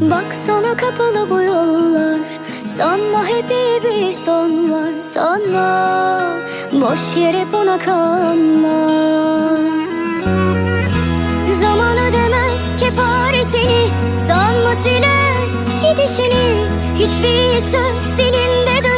Bak sana kapalı bu yollar. Sanma hep iyi bir son var Sanma. Boş yere buna kanma Zaman ödemez kefaretini Sanma siler gidişini. Hiçbir söz dilinde dönen